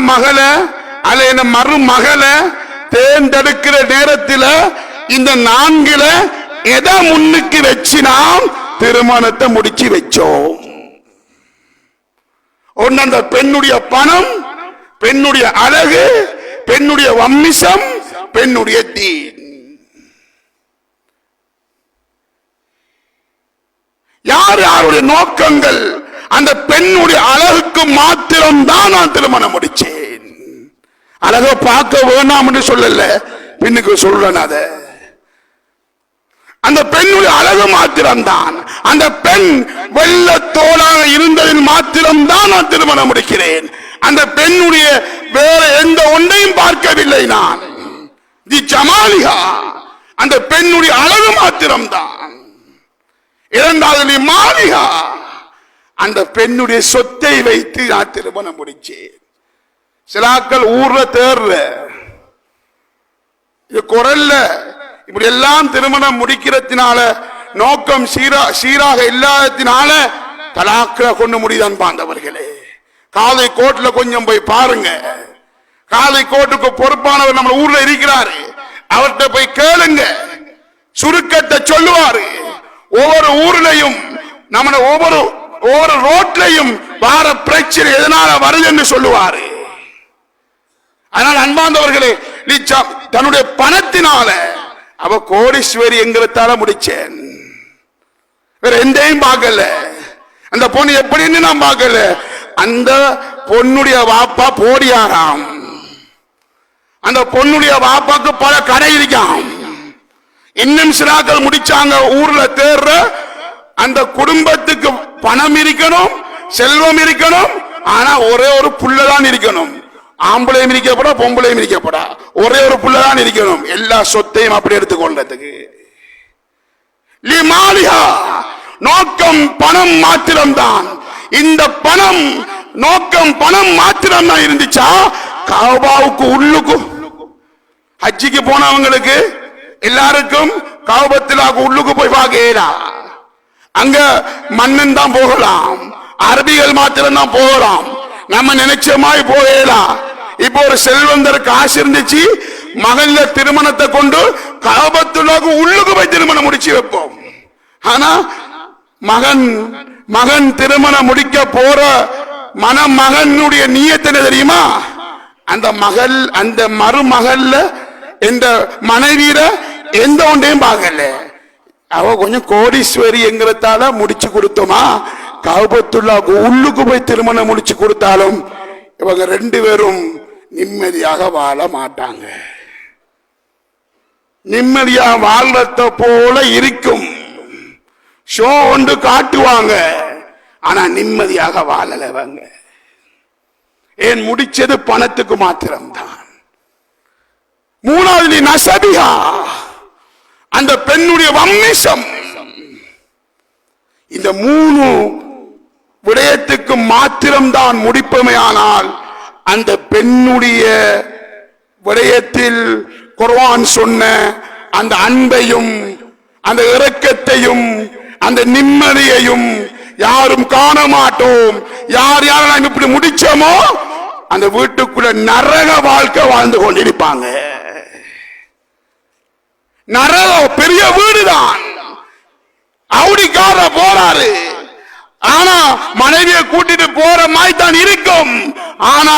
மகள அல்ல மருமகளை தேர்ந்தெடுக்கிற நேரத்தில் இந்த நான்குல எதை முன்னுக்கு வச்சு நாம் திருமணத்தை முடிச்சு வச்சோம்? ஒன்னு அந்த பெண்ணுடைய பணம் பெண்ணுடைய அழகு பெண்ணுடைய வம்மிசம் பெண்ணுடைய தீன். யார் யாருடைய நோக்கங்கள்? அந்த பெண்ணுடைய அழகுக்கு மாத்திரம் தான் நான் திருமணம் முடிச்சேன் அழக பார்க்க வேணாம் என்று சொல்லல. பெண்ணுக்கு சொல்றேன் அத. அந்த பெண்ணுடைய அழகு மாத்திரம்தான். அந்த பெண் வெள்ள தோளாக இருந்ததில் மாத்திரம்தான் நான் திருமணம் முடிக்கிறேன். அந்த பெண்ணுடைய வேற எந்த ஒன்றையும் பார்க்கவில்லை நான். தி ஜமாலிகா. அந்த பெண்ணுடைய அழகு மாத்திரம்தான். இரண்டாவது மாலிகா. அந்த பெண்ணுடைய சொத்தை வைத்து நான் திருமணம் முடிச்சேன். சிலாக்கள் ஊர்ல தேர்ல. இது குரல்ல. இப்படி எல்லாம் திருமணம் முடிக்கிறதுனால நோக்கம் சீரா சீராக இல்லாததினால தலாக்கில கொண்டு முடிதான் பாந்தவர்களே காலை கோட்ல கொஞ்சம் போய் பாருங்க. காலை கோட்டுக்கு பொறுப்பானவர் நம்ம ஊர்ல இருக்கிறாரு. அவர்கிட்ட போய் கேளுங்க. சுருக்கத்தை சொல்லுவாரு. ஒவ்வொரு ஊர்லையும் நம்ம ஒவ்வொரு ஒரு ரோட்லையும் வார பிரச்சனை எதனால வருது என்று சொல்லுவாரு. அதனால் அன்பாந்தவர்களே நீ தன்னுடைய பணத்தினால அவ கோடீஸ்வரி எங்கிறதால முடிச்சேன். வேற எந்தையும் பார்க்கல. அந்த பொண்ணு எப்படின்னு நான் பார்க்கல. அந்த பொண்ணுடைய வாப்பா போடியாராம். அந்த பொண்ணுடைய வாப்பாக்கு பல கடை இருக்காம். இன்னும் சிலாக்கள் முடிச்சாங்க ஊர்ல தேர்ற அந்த குடும்பத்துக்கு பணம் இருக்கணும் செல்வம் இருக்கணும் ஆனா ஒரே ஒரு புள்ளதான் இருக்கணும். ஆம்பளையும் இருக்கப்படா பொம்பளையும் இருக்கப்படா ஒரே ஒரு புள்ளதான் இருக்கணும். எல்லா சொத்தையும் அப்படி எடுத்துக்கொள்றதுக்கு. நோக்கம் பணம் மாத்திரம்தான். இந்த பணம் நோக்கம் பணம் மாத்திரம் தான் இருந்துச்சா? காபாவுக்கு உள்ளுக்கும். ஹஜ்ஜிக்கு போனவங்களுக்கு எல்லாருக்கும் காபத்தில் உள்ளுக்கு போய் பார்க்கலா அங்க மன்னன் தான் போகலாம். அரபிகள் மாத்திரம் தான் போகலாம். நம்ம நினைச்ச மாதிரி போகலாம் இப்போ ஒரு செல்வந்தர் காசு இருந்துச்சு மகன்ல திருமணத்தை கொண்டு காபத்துள்ளாக்கு உள்ளுக்கு போய் திருமணம் முடிச்சு வைப்போம். ஆனா மகன் மகன் திருமணம் முடிக்க போற மணமகனுடைய மகனுடைய என்ன தெரியுமா? அந்த மகள் அந்த மருமகள்ல இந்த மனைவியில எந்த ஒன்றையும் பார்க்கல. அவ கொஞ்சம் கோடீஸ்வரி என்கிறதால முடிச்சு கொடுத்தோமா? காபத்துள்ளாக்கு உள்ளுக்கு போய் திருமணம் முடிச்சு கொடுத்தாலும் இவங்க ரெண்டு பேரும் நிம்மதியாக வாழ மாட்டாங்க. நிம்மதியா வாழ்றத போல இருக்கும். ஷோ ஒன்று காட்டுவாங்க. ஆனா நிம்மதியாக வாழலவங்க ஏன் முடிச்சது பணத்துக்கு மாத்திரம்தான். மூணாவது நசபிகா அந்த பெண்ணுடைய வம்மிசம் இந்த மூணு விடயத்துக்கு மாத்திரம்தான் முடிப்பமையானால் அந்த பெண்ணுடைய விடயத்தில் குர்வான் சொன்ன அந்த அன்பையும் அந்த இரக்கத்தையும் அந்த நிம்மதியையும் யாரும் காண மாட்டோம். யார் யாரெல்லாம் இப்படி முடிச்சோமோ அந்த வீட்டுக்குள்ள நரக வாழ்க்கை வாழ்ந்து கொண்டிருப்பாங்க. நரகம் பெரிய வீடுதான். அவுடிக்கார போறாரு. ஆனா மனைவியை கூட்டிட்டு போற மாதிரி தான் இருக்கும். ஆனா